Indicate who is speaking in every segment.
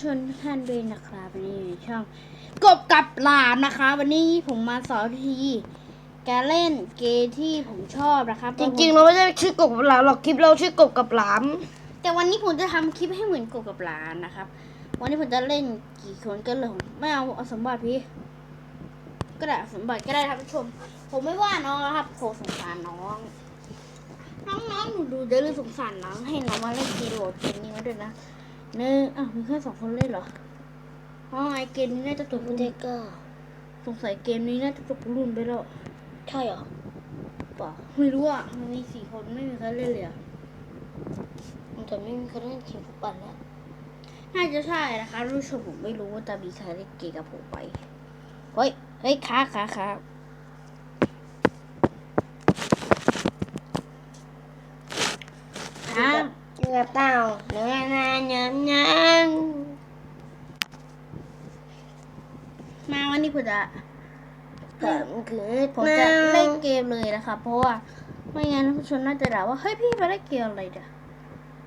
Speaker 1: ชวนทุกท่านด้วยนะครับวันนี้อยู่ในช่องกบกับหลานนะคะ วันนี้ผมมาสอนวิธีการเล่นเกมที่ผมชอบนะครับ
Speaker 2: จริงๆเราไม่ได้ชื่อกบกับหลามหรอกคลิปเราชื่อกบกับหลาม
Speaker 1: แต่วันนี้ผมจะทำคลิปให้เหมือนกบกับหลานนะครับ วันนี้ผมจะเล่นกี่คนก็เลยไม่เอาเอาสมบัติพี่ก็ได้เอาสมบัติก็ได้ครับท่านผู้ชม ผมไม่ว่าน้องนะครับผมสงสารน้องน้องๆหนูดูจะเรื่องสงสารน้องให้น้องมาเล่นเกมโหลดเกมนี้มาด้วยนะ เนื้ออ้าวมีแค่สองคนเล่นเหรออ๋อไอเกมนี้น่าจะจบ
Speaker 2: ไม่
Speaker 1: รุ่น
Speaker 2: ได้ก็
Speaker 1: สงสัยเกมนี้น่าจะจบรุ่นไปแล้ว
Speaker 2: ใช่เหรอ
Speaker 1: เปล่าไม่รู้อะมันมีสี่คนไม่มีใครเล่นเลยอะ
Speaker 2: แต่ไม่มีใครเล่นทีมฟุตบอลแล้ว
Speaker 1: น่าจะใช่นะคะท่านผู้ชมผมไม่รู้ว่าจะมีใครเล่นเกมกับผมไปเฮ้ยเฮ้ยค้าค้าค้าค้า
Speaker 2: เนื้อเต้าเนื้อนานเนื้อนัง
Speaker 1: มาวันนี้ผมจะ
Speaker 2: ผมคือ
Speaker 1: ผมจะเล่นเกมเลยนะคะ เพราะว่าไม่งั้นท่านผู้ชมน่าจะด่าว่าเฮ้ยพี่มาเล่นเกมอะไรเด้อ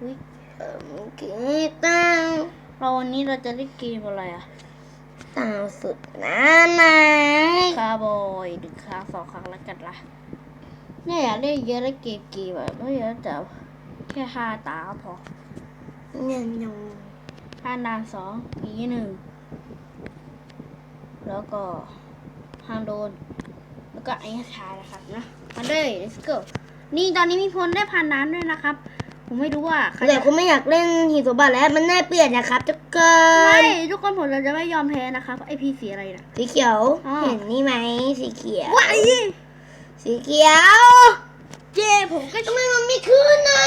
Speaker 1: อุ๊ย
Speaker 2: ผมคือเต้า
Speaker 1: เราวันนี้เราจะเล่นเกมอะไรอะ
Speaker 2: เต้าสุดนานไหน
Speaker 1: คาร์บอยหนึ่งครั้งสองครั้งแล้วกันละเนี่ยอยากเล่นเยอะเล่นเกมเกมแบบไม่เยอะแต่ แค่ห้าตาก็พอ
Speaker 2: เงี้ยยง
Speaker 1: ห้านานสองอีกหนึ่ง แล้วก็ห้ามโดน แล้วก็ไอ้ชายนะครับนะมาเลย let's go นี่ตอนนี้มีพลได้ผ่านน้ำด้วยนะครับ ผมไม่รู้ว่าใคร
Speaker 2: แต่
Speaker 1: จะ
Speaker 2: คุณไม่อยากเล่นทีมฟุตบอลแล้วมันน่าเปลี่ยนนะครับทุกค
Speaker 1: ไม่
Speaker 2: น
Speaker 1: ทุกคนผมจะไม่ยอมแพ้นะครับไอพีสีอะไรนะ
Speaker 2: สีเขียว
Speaker 1: อ๋อ
Speaker 2: เห็นนี่ไหมสีเขียว
Speaker 1: ว้าย
Speaker 2: สีเขียว
Speaker 1: เจ้ผมก็
Speaker 2: ทำไมมันไม่ขึ้นน่ะ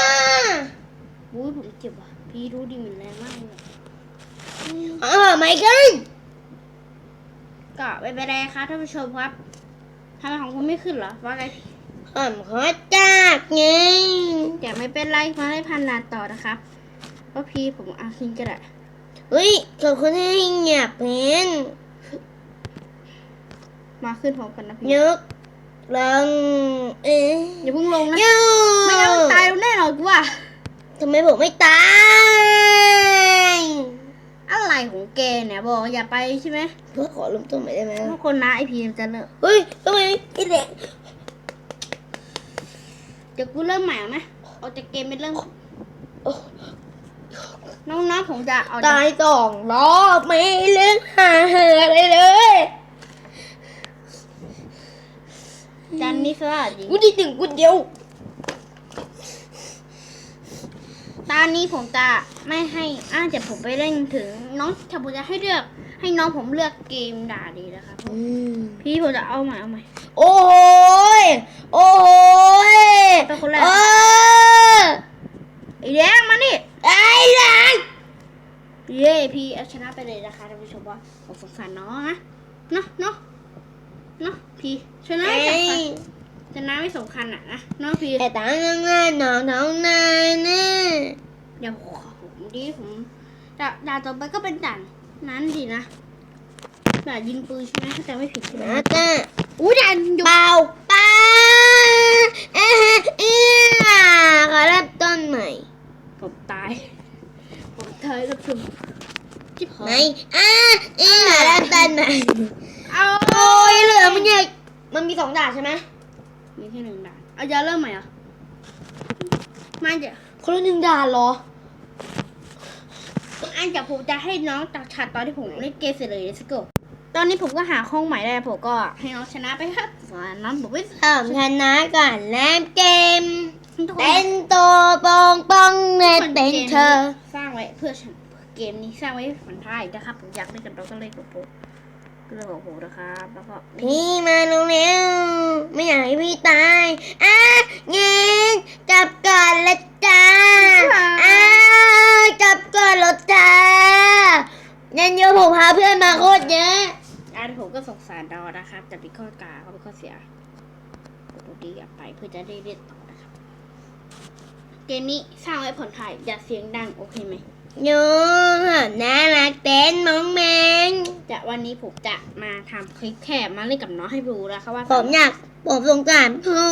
Speaker 1: อุ้ยผมเจ็บว่ะ พี่รู้ดิมันแรงมากเลย
Speaker 2: อ๋อไม่ขึ้น
Speaker 1: ก็ไม่เป็นไรครับท่านผู้ชมครับทำไมของคุณไม่ขึ้นเหรอว่าไง
Speaker 2: ผมขอจากไง
Speaker 1: แต่ไม่เป็นไรมาให้พันนานต่อนะครับเพราะพี่ผมเอาขึ้นก็ได้
Speaker 2: เฮ้ยขอบคุณให้เงียบเพน
Speaker 1: มาขึ้นพร้อมกันนะพี่
Speaker 2: ยก ลงเอ๊ะ
Speaker 1: อย่าเพิ่งลงนะ
Speaker 2: ยู
Speaker 1: ไม่งั้นมันตายแน่นอนกูว่า
Speaker 2: ทำไมผมไม่ตาย
Speaker 1: อะไรของแกเนี่ยบอกอย่าไปใช่ไหม
Speaker 2: เพื่อขอลุมต้นใหม่ได้ไหม
Speaker 1: ทุกคนนะไอพีมจะเลิก
Speaker 2: เฮ้ยทำไมไอ้เด็ก
Speaker 1: เดี๋ยวกูเริ่มใหม่เอาไหมเอาจากเกมเป็นเริ่ม
Speaker 2: โอ้
Speaker 1: น้องๆผมจะเอาจาก
Speaker 2: ตายสองรอบไม่เลือกหาหาเลยเลย
Speaker 1: จั นนี่สวัสดี
Speaker 2: กูได้ถึงกูเดียว
Speaker 1: ตอนนี้ผมจะไม่ให้อ่าแต่ผมไปเล่นถึง น้องถ้าผมจะให้เลือก ให้น้องผมเลือกเกมด่าดีนะครับพี่ผมจะเอาใหม่เอาใหม่
Speaker 2: โอ้โหยโอ้โหย
Speaker 1: เป็นคนแรก
Speaker 2: เออ
Speaker 1: ไอแดงมานี่
Speaker 2: ไอ้หลัง
Speaker 1: เย้พี่เอาชนะไปเลยนะคะท่านผู้ชมว่าผมสงสารน้องนะเนาะเนาะเนาะพี่ชนะ
Speaker 2: ไอ้
Speaker 1: ไม่สำคัญ ชนะไม่สำคัญอะนะเนาะพี่
Speaker 2: แต่ตังงานน้องน้องนายเนี่ย
Speaker 1: เดี๋ยวผมดีผมด่าด่าต่อไปก็เป็นด่านนั้นดีนะด่ายิงปืนใช่ไหมถ้าจำไม่ผิดใช่ไหม
Speaker 2: นะจ้า
Speaker 1: อู้ด่านอยู่
Speaker 2: เปล่าเปล่าเอ๊ะเอ๊ะขอเริ่มต้นใหม่
Speaker 1: ผมตาย ผมตายกับคุณจิ๊บหา
Speaker 2: ไหน
Speaker 1: ย
Speaker 2: อะเอ๊ะขอเริ่มต้นใหม่
Speaker 1: เอา
Speaker 2: โอ้ยเหลือมันใหญ่มันมีสองด่านใช่ไหม
Speaker 1: มีแค่หนึ่งด่านเอาจะเริ่มใหม่เหรอ มาเดี๋ยว
Speaker 2: คนละหนึ่งด่านเหรอ
Speaker 1: อันจากผมจะให้น้องตัดฉากตอนที่ผมเล่นเกมเสร็จเลยสกตอนนี้ผมก็หาห้องใหม่ได้ผมก็ให้น้องชนะไปครับส่วนน้องผมไม่
Speaker 2: เริ่มชนะก่อนเล่นเกม
Speaker 1: ทุกคน
Speaker 2: เป็นตัวปองปองเน็ตเป็นเธอ
Speaker 1: สร้างไว้เพื่อฉันเกมนี้สร้างไว้ฝันท้ายนะครับผมอยากเล่นกับน้องก็เล่นกับผม ก็เลยบอกโหนะครับ แล้วก็
Speaker 2: พี่มาเร็วๆไม่อยากให้พี่ตายอะเงินจับก่อนละจ้าอะจับก่อนละจ้ายันเดียวผมพาเพื่อนมาโคตรเยอะ
Speaker 1: อันผมก็สงสารดอนะครับแต่เป็นข้อกาเขาเป็นข้อเสียกดตัวดีกลับไปเพื่อจะได้เล่นต่อนะครับ เกมนี้สร้างไว้ผ่อนคลายอย่าเสียงดังโอเคไหม
Speaker 2: โยูน่ารักเต้นมองแมง
Speaker 1: จะวันนี้ผมจะมาทำคลิปแค่มาเล่นกับน้องให้ดูนะคะว่า
Speaker 2: ผมอยากผมสงสารผู้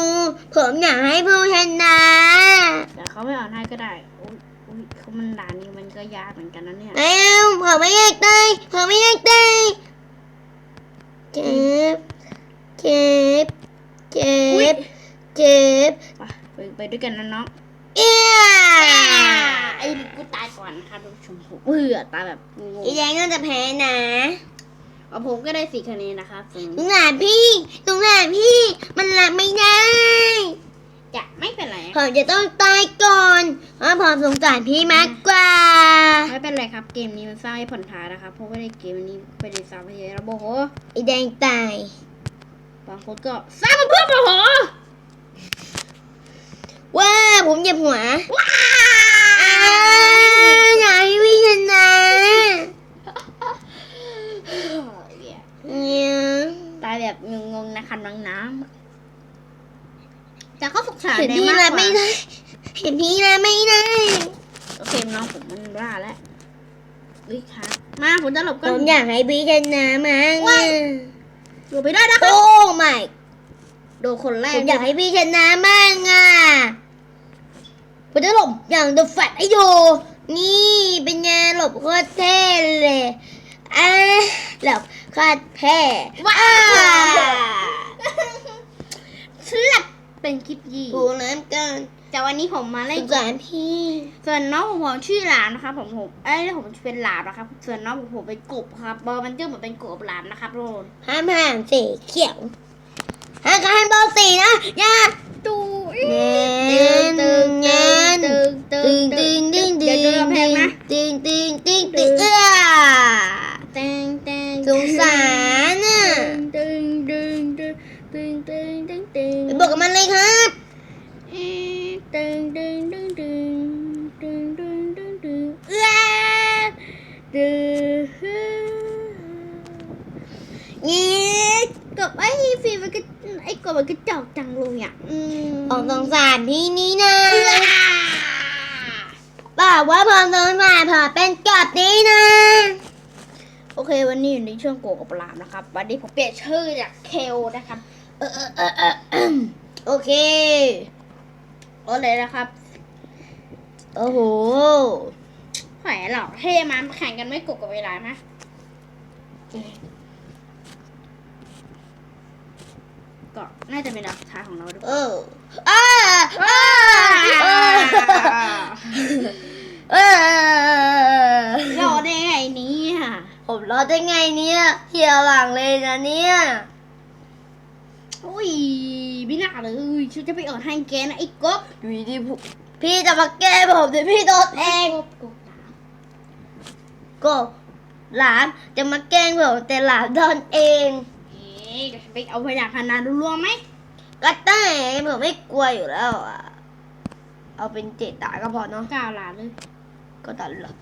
Speaker 2: ผมอยากให้ผู้ชนะ
Speaker 1: แต่เขาไม่อ่อนให้ก็ได้อุ๊ยอุ๊ยอุ๊ยเขามันด่านนี้มันก็ยากเหมือนกันนะเนี่ย
Speaker 2: แล้วผมไม่อยากตายผมไม่อยากตายเจ็บเจ็บเจ็
Speaker 1: อุ๊ย
Speaker 2: บเจ็บ
Speaker 1: ไปไปไปด้วยกันนะน้อง
Speaker 2: เอี้ย
Speaker 1: ไอ้กูตายก่อนนะคะทุกชมพูเบื่อตายแบบงง
Speaker 2: อีแดงน่าจะแพ้นะ
Speaker 1: ๆเอาผมก็ได้สี่คะแนนนะครับซึ่ง
Speaker 2: สงสารพี่สงสารพี่ มันรับไม่ได้
Speaker 1: จะไม่เป็นไร
Speaker 2: ผมจะต้องตายก่อนเพราะผมสงสารพี่มากกว่า
Speaker 1: ไม่เป็นไรครับ เกมนี้มันสร้างให้ผ่อนคลายนะครับเพราะว่าในเกมนี้ไม่ได้สร้างให้ระโมโห
Speaker 2: อีแดงตาย
Speaker 1: บางคนก็สร้างมาเพื่อโมโห
Speaker 2: ว่า ผมเหยียบหัวอ้าวอยากให้พี่ชนะเนี่ย
Speaker 1: ตายแบบงงๆนะคะน้องน้ำแต่ก็สงสาร
Speaker 2: เห็น
Speaker 1: ได้
Speaker 2: พี่
Speaker 1: มาก
Speaker 2: รับ
Speaker 1: ก
Speaker 2: ไม่
Speaker 1: ว่า
Speaker 2: ได้เห็นพี่รับไม่ได้
Speaker 1: โอเคน้องผมมันบ้าแล้วอุ้ยค่ะมาผมจะหลบ
Speaker 2: ผ
Speaker 1: ก่อน
Speaker 2: มอยากให้พี่ชนะมั้ง
Speaker 1: ว้ายหลบไปได้นะครั
Speaker 2: โอ้
Speaker 1: บ
Speaker 2: ไม่
Speaker 1: โดนคนแร
Speaker 2: ผ
Speaker 1: ก
Speaker 2: มอยากให้พี่ชนะมั่งอะ ผมจะหลบอย่างเดอะแฟตให้ดูนี่เป็นไงหลบโคตรเท่เลยอะหลบโคตรเท่
Speaker 1: ว้า
Speaker 2: อ่า
Speaker 1: สลับเป็นคลิปยี
Speaker 2: ผูน้ำกัน
Speaker 1: แต่วันนี้ผมมา
Speaker 2: ส
Speaker 1: เล่น
Speaker 2: งสารพี่
Speaker 1: ส่วนน้องผมผมชื่อหลามนะครับผมผมเอ้ยผมเป็นหลามนะครับ ส่วนน้องผมผมเป็นกบครับเบอร์มันจะเหมือนเป็นกบหลามนะครับทุกคน
Speaker 2: ห้ามห่างสีเขียวห้ามการเบอร์สีนะอย่า
Speaker 1: ตู
Speaker 2: เงิน
Speaker 1: ตึง
Speaker 2: เงิน
Speaker 1: ตึงตึ
Speaker 2: ตึ
Speaker 1: ง
Speaker 2: งตึงตึงตึ
Speaker 1: เดี๋ย ว
Speaker 2: ง
Speaker 1: โดนกำแพงนะ
Speaker 2: ตึงตึงตึงตึงเอื้อ
Speaker 1: ตึงตึง
Speaker 2: สงสารน่ะ
Speaker 1: ตึงตึงตึงตึงตึงตึงตึง
Speaker 2: ไปบอกกับมันเลยครับ
Speaker 1: ตึงตึงตึงตึงตึงตึงตึงตึงเอ้ยตึงนี่กับไอ้ฟีมันก็ไอ้กบมันก็จอกจังเลยอะอืม
Speaker 2: ผมสงสารพี่นี่นะ บอกว่าผมสงสารผมเป็นกบนี่นะ
Speaker 1: โอเควันนี้อยู่ในช่วงโกกับปลามนะครับ วันนี้ผมเปลี่ยนชื่อจากเคลนะครับ เออเออเออเออเออ
Speaker 2: โอเค
Speaker 1: โอเลยนะครับ
Speaker 2: โอ้โห
Speaker 1: แหมหรอกเท่มาแข่งกันไม่กดกับเวลานะก็น่าจะเป็นหลักฐานของเราด้วย
Speaker 2: เอออ้าอ้าเออ เออ
Speaker 1: รอได้ไงเนี้
Speaker 2: ผมรอดได้ไงเนี่ยเฮียหลังเลยนะเนี่ย
Speaker 1: อุ้ยไม่น่าเลยฉันจะไปเอ่อนให้แกนะไอ้กบ
Speaker 2: อยู่ดีๆผมพี่จะมาแก้ผมแต่พี่โดนเอง
Speaker 1: กบกบหนา
Speaker 2: ก็หลานจะมาแกล้งผมแต่หลานโดนเอง
Speaker 1: เอ๊ะเดี๋ยวฉันไปเอาพยานพนาดูรวมไหม
Speaker 2: ก็ได้ผมไม่กลัวอยู่แล้วอะเอาเป็นเจตตาก็พอเนาะ
Speaker 1: ก้าวหลานเลย
Speaker 2: ก็ตัดหรอ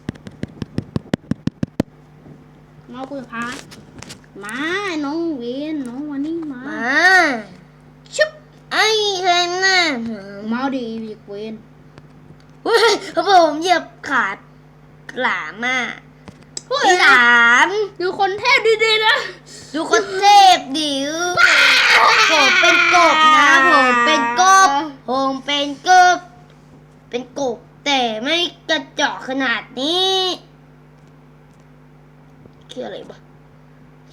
Speaker 1: น้องคุยพามาน้องเวนน้องวันนี้มา
Speaker 2: มา
Speaker 1: ชุบ
Speaker 2: ไอ้เห็นน่ะ
Speaker 1: มาดีเด็กเวน
Speaker 2: เฮ้ยผมเหยียบขาดหลามอะไอ้หลาม
Speaker 1: ดูคนเทพดีๆนะ
Speaker 2: ดูคนเทพดิวผมเป็นกบนะผมเป็นกบผมเป็นกบ เป็นกบแต่ไม่กระจอก ขนาดนี้คืออะไรบ้า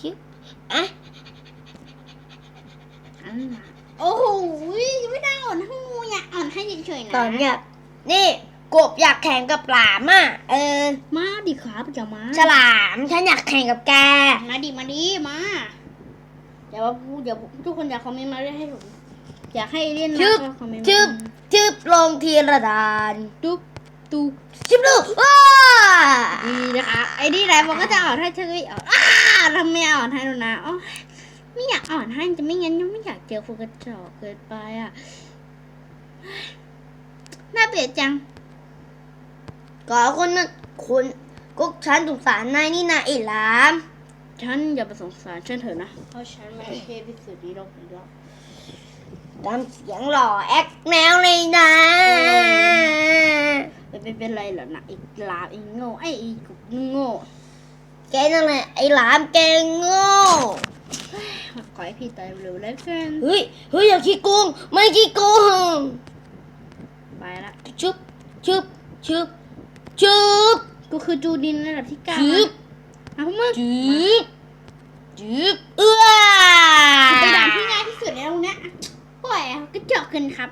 Speaker 2: คิดอะ
Speaker 1: อันน่ะโอ้โหไม่ได้อ่อนให้งูอยากอ่อนให้เฉยๆนะ
Speaker 2: ตอนเนี้ยนี่กบอยากแข่งกับหลามอะเออ
Speaker 1: มาดิครับจะมา
Speaker 2: ฉลามฉันอยากแข่งกับแก
Speaker 1: มาดิมาดิมาเดี๋ยวว่าพูดเดี๋ยวทุกคนอยากคอมเมนต์มาเรื่อยให้ผมอยากให้เล่นนะ
Speaker 2: ชึบ
Speaker 1: ก็คอมเมนต์มา
Speaker 2: ชึบชึบลงทีละดาน
Speaker 1: ตุ๊บ ตุ๊บ
Speaker 2: ชึบลูกว้า
Speaker 1: ดีนะคะ ไอ้นี่ไหนบอกก็จะอ่อนให้เธอก็อ่อนอ้าทำไม่อ่อนให้แล้วนะอ๋อไม่อยากอ่อนให้จะไม่งั้นยังไม่อยากเจอคนกระจอกเกินไปอะน่าเปลียดจัง
Speaker 2: ก็คนนั้นคุณก็ฉันสงสารนายนี่นะไอ้หลาม
Speaker 1: ฉันอย่าไปสงสารฉันเถอะนะเพราะฉันไม่ได้เทพที่สุดในโลกนี้แล้ว
Speaker 2: ดำเสียงหล่อแอคแนวเลยนะ
Speaker 1: ไม่เป็นเป็นไรหรอกนะไอ้ลาไอ้โง่ไอ้ไอ้กุกโง่
Speaker 2: แกนั่นแหละไอ้หลามแกโง่
Speaker 1: ขอให้พี่ตายเร็วแล้วกัน
Speaker 2: เฮ้ยเฮ้ยอย่าขี้โกงไม่ขี้โกง
Speaker 1: ไปละ
Speaker 2: ชึบชึบชึบจุบ
Speaker 1: กูคือจูดินระดับที่เก้า
Speaker 2: จึ๊บ
Speaker 1: เอามึง
Speaker 2: จุบจุบเอื้อ
Speaker 1: ไปด่านที่ง่ายที่สุดในตรงเนี้ยปล่อยอะก็เจาะขึ้นครับ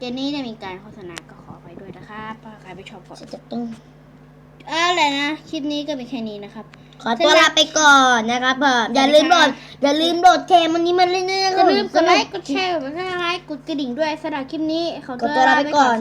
Speaker 1: เจนนี้จะมีการโฆษณาก็ขอไปด้วยนะครับถ้าใครไม่ชอบก็
Speaker 2: จะต้อง
Speaker 1: อะไรนะคลิปนี้ก็มีแค่นี้นะครับ
Speaker 2: ขอตัวลาไปก่อนนะครับผมอย่าลืมโหลดอย่าลืมโหลดเกมวันนี้มันเล่นๆนะ
Speaker 1: อย่าลืมกดไลค์กดแชร์กดไลค์กดกระดิ่งด้วยสำหรับคลิปนี้ขอ
Speaker 2: ขอตัวลาไปก่อน